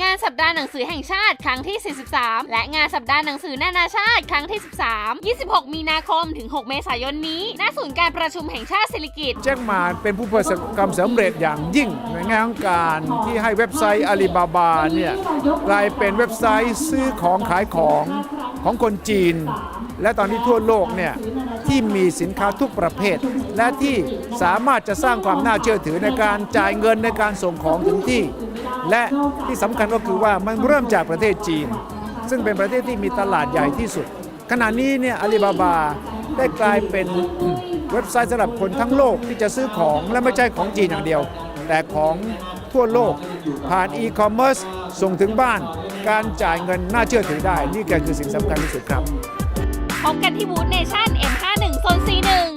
งานสัปดาห์หนังสือแห่งชาติครั้งที่ 43 และงานสัปดาห์หนังสือนานาชาติครั้งที่ 13 26 มีนาคมถึง 6 เมษายนนี้ณศูนย์การประชุมแห่งชาติศิริกิติ์ แจ็คหมาเป็นผู้ประสบความสำเร็จอย่างยิ่งในงานการที่ให้เว็บไซต์อาลีบาบาเนี่ยกลายเป็นเว็บไซต์ซื้อของขายของของคนจีน และตอนนี้ทั่วโลกเนี่ยที่มีสินค้าทุกประเภท และที่สามารถจะสร้างความน่าเชื่อถือในการจ่ายเงินในการส่งของถึงที่ และที่สำคัญก็คือว่ามันเริ่มจากประเทศจีน ซึ่งเป็นประเทศที่มีตลาดใหญ่ที่สุด ขณะนี้เนี่ยอาลีบาบาได้กลายเป็นเว็บไซต์สำหรับคนทั้งโลกที่จะซื้อของและไม่ใช่ของจีนอย่างเดียว แต่ของทั่วโลกผ่านอีคอมเมิร์ซส่งถึงบ้าน การจ่ายเงินน่าเชื่อถือได้ นี่ก็คือสิ่งสำคัญที่สุดครับ พบกันที่บูธเนชั่น M51 โซน C1